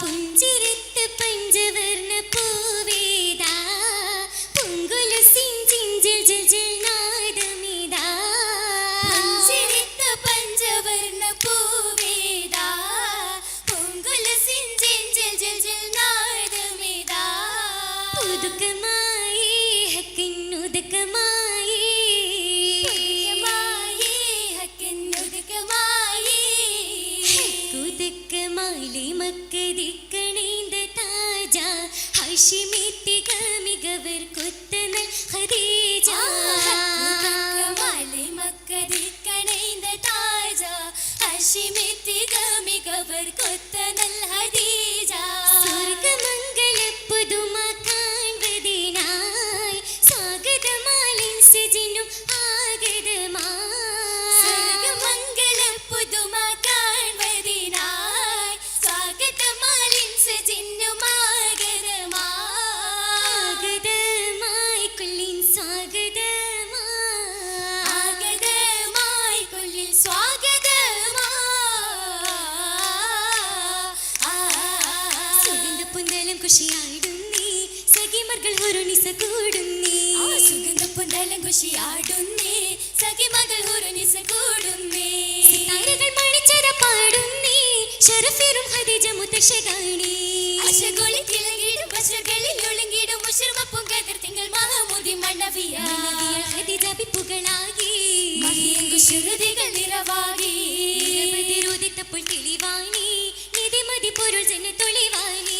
പുഞ്ചിരിത്ത് പഞ്ചവർണ്ണ പൂവേദാ പൊങ്കുല സിഞ്ചിഞ്ചിൽ ജജൽ നാദമിതാ പുഞ്ചിരിത്ത് പഞ്ചവർണ്ണ പൂവേദാ പൊങ്കുല സിഞ്ചിഞ്ചിൽ ജജൽ നാദമിതാ പുതുക്കമ ഘോഷിയാടുന്നേ സഖിമകൾ ഹൊരുനിസ കൂടുന്നേ സുഗന്ധ പൊന്തലം ഘോഷിയാടുന്നേ സഖിമകൾ ഹൊരുനിസ കൂടുന്നേ താരകൾ മണിച്ചര പാടുന്നേ ഷറഫീറും ഹദീജ മുത്തശ്ശകാണി അശഗോളി തിളങ്ങിടും പശകളിൽ ഒളുങ്ങിടും. മുഷർമപ്പും കതിർ തിങ്കൾ മഹമൂദി മണ്ണവിയ ഹദീജ ബിപ്പുകളാകി ശ്രുതികൾ നിറവാകി. പ്രതിരോധിത്തപ്പോൾ തെളിവാണി നിതിമതി പൊരുൾ ജന തൊളിവാണി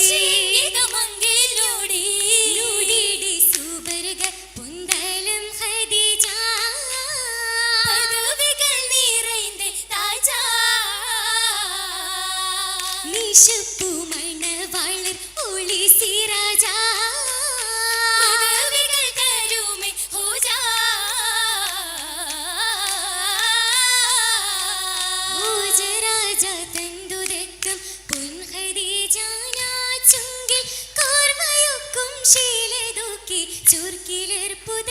Sí, esto ചുരുക്കിലേർപ്പുത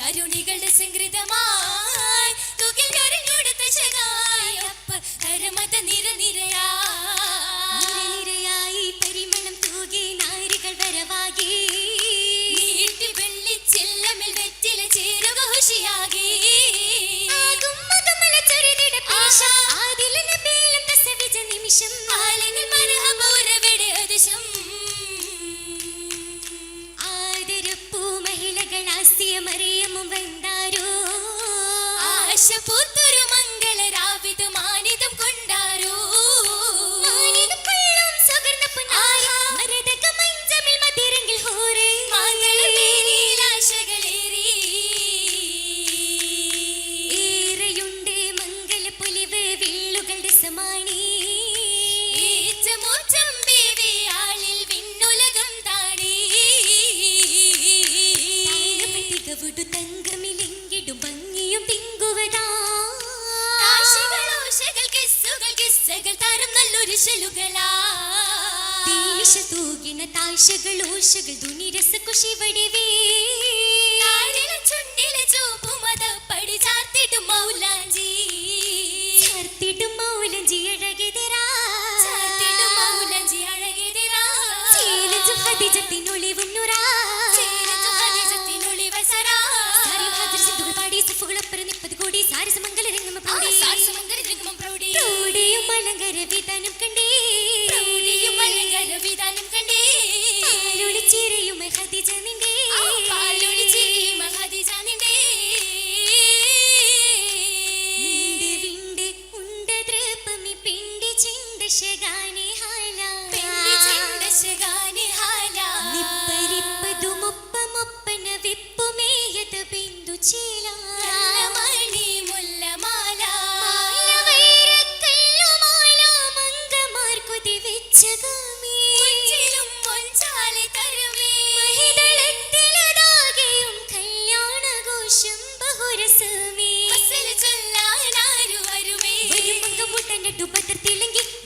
കരുണികളുടെ സംഗൃതമായി തുകിൽ వర్షపు ഘോഷ തൂകിന താഴ്ചകൾ ഓശകൾ ധുനിരസ കുശി വടിവേ. ചുണ്ടില ചോപ്പുമത പടി ചാർത്തിടും മൗലാജി ചാർത്തിടും മൗലജി അഴകെതിരാ. മൗലജി അഴകെതിരാ. ചേലജു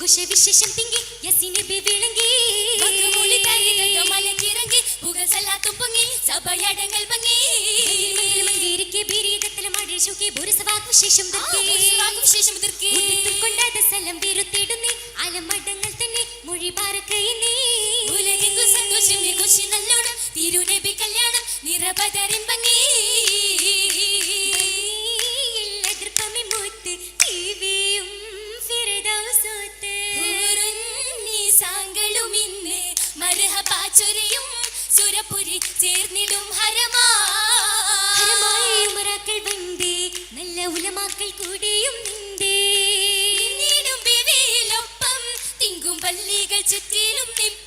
ഘോഷ വിശേഷം തിങ്കി യസിനെ വിളങ്ങി മകളി തരിത മലകിറങ്ങി പുകസല്ലാത്തും പൊങ്ങി സഭയടങ്ങൾ ഭംഗി. മന്ദിരിക്ക് ബിരീതത്തിലെ മടിഷുക്കി ബുരസവാക്കും ശേഷം ദുർക്കും ശേഷം ദുർക്കി കൊണ്ടാട്ട സ്ഥലം വിരുത്തിടുന്നി അലമടങ്ങൾ തന്നെ മൊഴി പാറക്കയിനെ ഉലകെങ്കു സന്തോഷം ഘോഷി നല്ലോണം തിരുനബി കല്യാണം നിറപതരിൻ ചുരപ്പുരി ചേർന്നിടും ഹരമായ. ഉമറാക്കൾ വന്ദേ നല്ല ഉലമാക്കൾ കൂടിയും നിന്റെ നീടും ബിവിയിലൊപ്പം തിങ്കും പള്ളികൾ ചുറ്റിലും നിപ്പ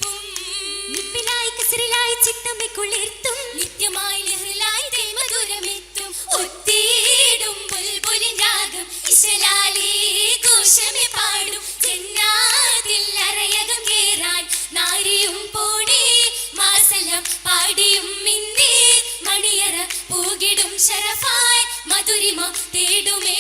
തേടുമേ